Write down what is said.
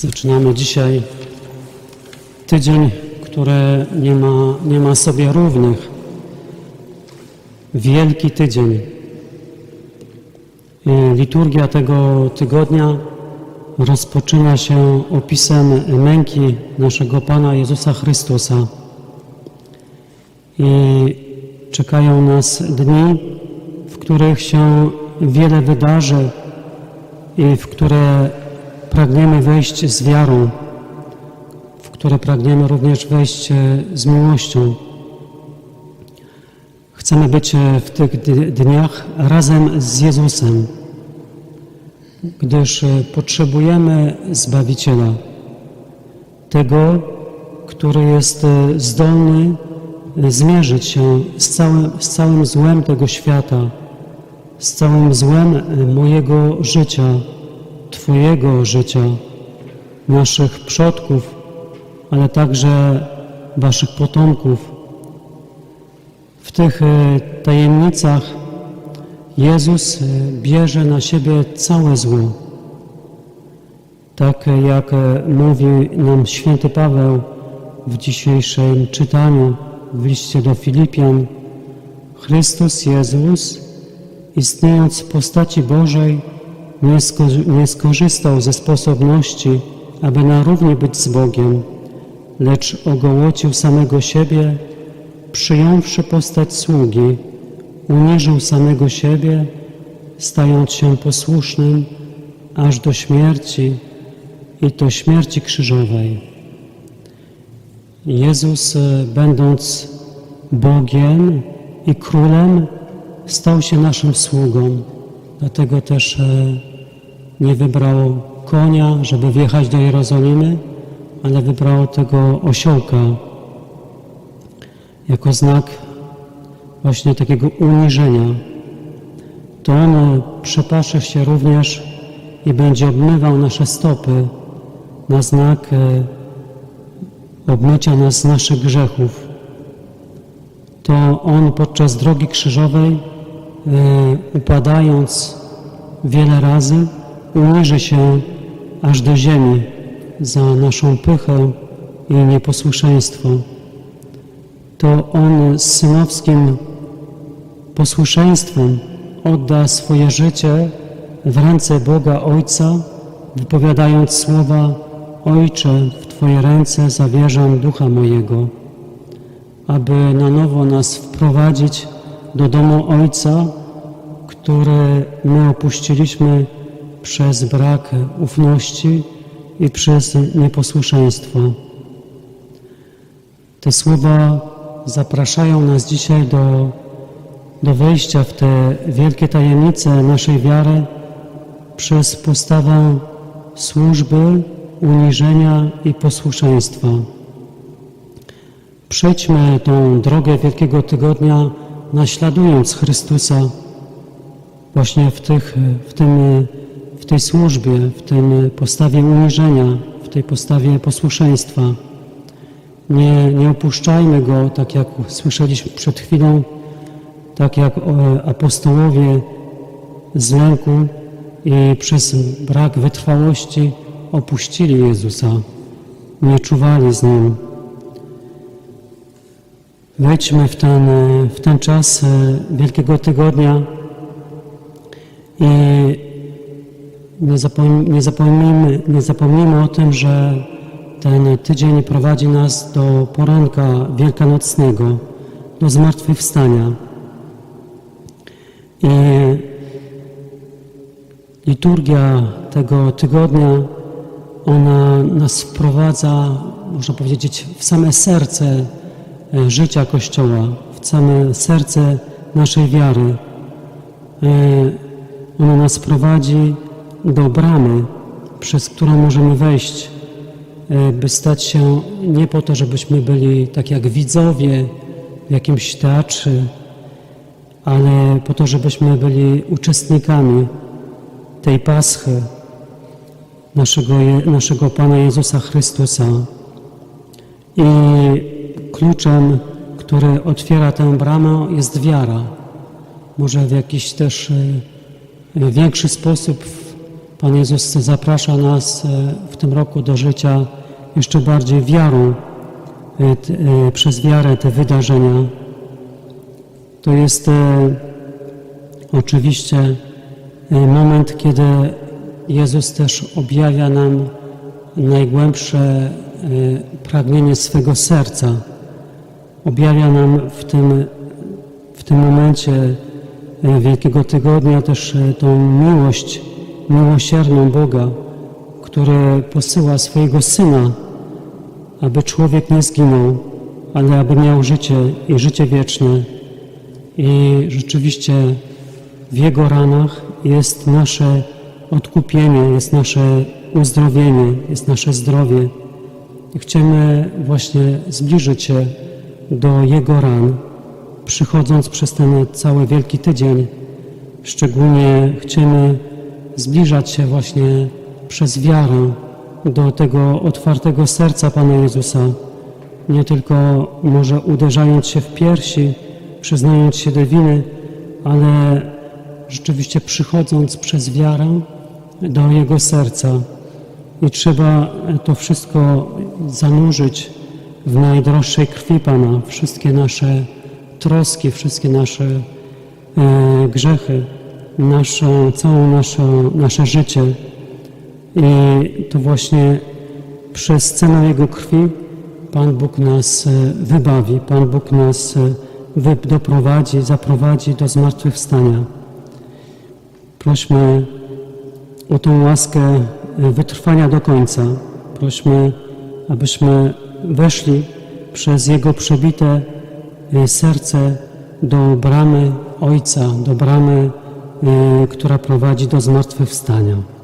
Zaczynamy dzisiaj tydzień, który nie ma, nie ma sobie równych. Wielki tydzień. E, Liturgia tego tygodnia rozpoczyna się opisem męki naszego Pana Jezusa Chrystusa. I czekają nas dni, w których się wiele wydarzy i w które pragniemy wejść z wiarą, w które pragniemy również wejść e, z miłością. Chcemy być e, w tych dniach razem z Jezusem, gdyż e, potrzebujemy Zbawiciela, tego, który jest zdolny zmierzyć się z całym, z całym złem tego świata, z całym złem mojego życia, Twojego życia, naszych przodków, ale także Waszych potomków. W tych e, tajemnicach Jezus e, bierze na siebie całe zło. Tak e, jak mówi nam święty Paweł w dzisiejszym czytaniu w liście do Filipian, Chrystus Jezus, istniejąc w postaci Bożej, nie, sko- nie skorzystał ze sposobności, aby na równi być z Bogiem, lecz ogołocił samego siebie, przyjąwszy postać sługi, uniżył samego siebie, stając się posłusznym aż do śmierci i to śmierci krzyżowej. Jezus, e, będąc Bogiem i Królem, stał się naszym sługą. Dlatego też e, nie wybrał konia, żeby wjechać do Jerozolimy, ale wybrał tego osiołka jako znak właśnie takiego uniżenia. To on przepasze się również i będzie obmywał nasze stopy na znak e, obmycia nas z naszych grzechów. To on podczas drogi krzyżowej, e, upadając wiele razy, uniży się aż do ziemi za naszą pychę i nieposłuszeństwo. To on z synowskim posłuszeństwem odda swoje życie w ręce Boga Ojca, wypowiadając słowa Ojcze, w Twoje ręce zawierzam ducha mojego, aby na nowo nas wprowadzić do domu Ojca, który my opuściliśmy przez brak ufności i przez nieposłuszeństwo. Te słowa zapraszają nas dzisiaj do, do wejścia w te wielkie tajemnice naszej wiary przez postawę służby, uniżenia i posłuszeństwa. Przejdźmy tą drogę Wielkiego Tygodnia, naśladując Chrystusa właśnie w, tych, w, tym, w tej służbie, w tym postawie uniżenia, w tej postawie posłuszeństwa. Nie, nie opuszczajmy Go, tak jak słyszeliśmy przed chwilą, tak jak e, apostołowie z lęku i przez brak wytrwałości opuścili Jezusa, nie czuwali z Nim. Wejdźmy w ten, w ten czas e, Wielkiego Tygodnia i nie, zapom, nie, zapomnijmy, nie zapomnijmy o tym, że ten tydzień prowadzi nas do poranka wielkanocnego, do zmartwychwstania. I liturgia tego tygodnia, ona nas wprowadza, można powiedzieć, w same serce życia Kościoła, w same serce naszej wiary. E, Ona nas prowadzi do bramy, przez którą możemy wejść, e, by stać się nie po to, żebyśmy byli tak jak widzowie w jakimś teatrze, ale po to, żebyśmy byli uczestnikami tej paschy naszego, naszego Pana Jezusa Chrystusa. I kluczem, który otwiera tę bramę, jest wiara. Może w jakiś też e, większy sposób Pan Jezus zaprasza nas e, w tym roku do życia jeszcze bardziej wiarą, e, przez wiarę te wydarzenia. To jest oczywiście moment, kiedy Jezus też objawia nam najgłębsze pragnienie swego serca. Objawia nam w tym, w tym momencie e, Wielkiego Tygodnia też e, tą miłość, miłosierną Boga, który posyła swojego Syna, aby człowiek nie zginął, ale aby miał życie i życie wieczne. I rzeczywiście w Jego ranach jest nasze odkupienie, jest nasze uzdrowienie, jest nasze zdrowie. I chcemy właśnie zbliżyć się do Jego ran, przychodząc przez ten cały Wielki Tydzień. Szczególnie chcemy zbliżać się właśnie przez wiarę do tego otwartego serca Pana Jezusa. Nie tylko może uderzając się w piersi, przyznając się do winy, ale rzeczywiście przychodząc przez wiarę do Jego serca. I trzeba to wszystko zanurzyć w najdroższej krwi Pana, wszystkie nasze troski, wszystkie nasze e, grzechy, nasze, całe nasze, nasze życie. I to właśnie przez cenę Jego krwi Pan Bóg nas e, wybawi, Pan Bóg nas e, doprowadzi, zaprowadzi do zmartwychwstania. Prośmy o tą łaskę e, wytrwania do końca. Prośmy, abyśmy weszli przez Jego przebite e, serce do bramy Ojca, do bramy, e, która prowadzi do zmartwychwstania.